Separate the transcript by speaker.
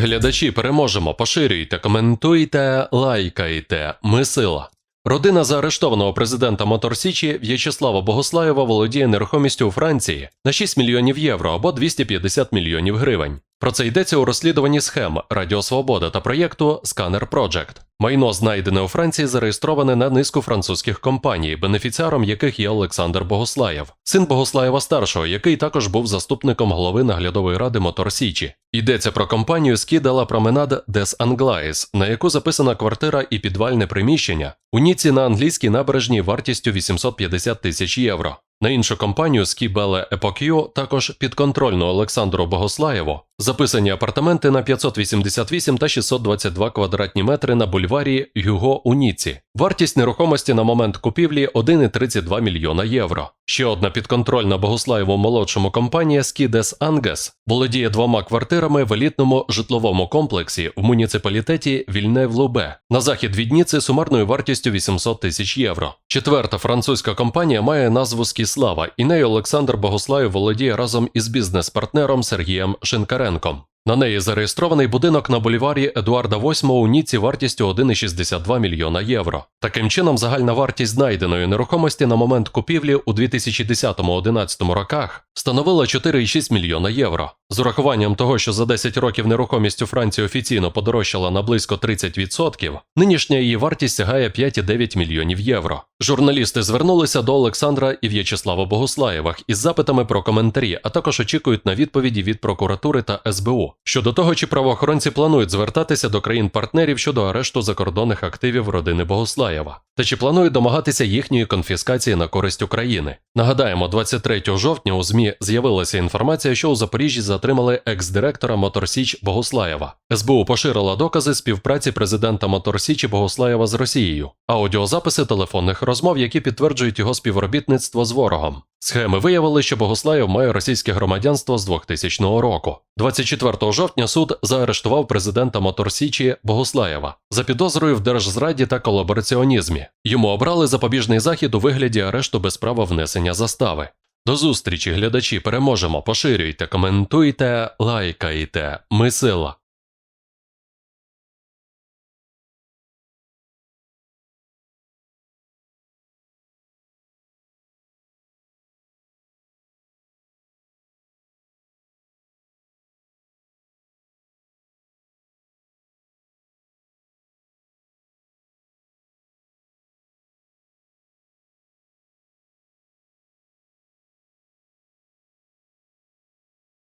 Speaker 1: Глядачі, переможемо, поширюйте, коментуйте, лайкайте. Ми сила. Родина заарештованого президента Мотор Січі В'ячеслава Богослаєва володіє нерухомістю у Франції на 6 мільйонів євро або 250 мільйонів гривень. Про це йдеться у розслідуванні схем Радіо Свобода та проєкту Сканер Project. Майно, знайдене у Франції, зареєстроване на низку французьких компаній, бенефіціаром яких є Олександр Богослаєв, син Богослаєва старшого, який також був заступником голови наглядової ради Мотор Січі. Йдеться про компанію Скідала Променад Дес Англаїс, на яку записана квартира і підвальне приміщення у Ніці на англійській набережній вартістю 850 тисяч євро. На іншу компанію Скібеле Епокю, також підконтрольну Олександру Богослаєву, записані апартаменти на 588 та 622 квадратні метри на бульварі Юго у Ніці. Вартість нерухомості на момент купівлі 1,32 мільйона євро. Ще одна підконтрольна Богослаєву молодшому компанія Скідес Ангес володіє двома квартирами в елітному житловому комплексі в муніципалітеті Вільнев-Лубе на захід від Ніци сумарною вартістю 800 тисяч євро. Четверта французька компанія має назву Скіслава, і нею Олександр Богослаєв володіє разом із бізнес-партнером Сергієм Шинкаренком. На неї зареєстрований будинок на бульварі Едуарда VIII у Ніці вартістю 1,62 мільйона євро. Таким чином, загальна вартість знайденої нерухомості на момент купівлі у 2010-2011 роках становила 4,6 мільйона євро. З урахуванням того, що за 10 років нерухомість у Франції офіційно подорожчала на близько 30%, нинішня її вартість сягає 5,9 мільйонів євро. Журналісти звернулися до Олександра і В'ячеслава Богослаєвих із запитами про коментарі, а також очікують на відповіді від прокуратури та СБУ щодо того, чи правоохоронці планують звертатися до країн-партнерів щодо арешту закордонних активів родини Богослаєва, та чи планують домагатися їхньої конфіскації на користь України. Нагадаємо, 23 жовтня у ЗМІ з'явилася інформація, що у Запоріжжі затримали екс-директора Моторсіч Богослаєва. СБУ поширила докази співпраці президента Моторсічі Богослаєва з Росією, аудіозаписи телефонних розмов, які підтверджують його співробітництво з ворогом. Схеми виявили, що Богослаєв має російське громадянство з 2000 року. 24 жовтня суд заарештував президента Моторсічі Богослаєва за підозрою в держзраді та колабораціонізмі. Йому обрали запобіжний захід у вигляді арешту без права внесення застави. До зустрічі, глядачі, переможемо, поширюйте, коментуйте, лайкайте. Ми сила.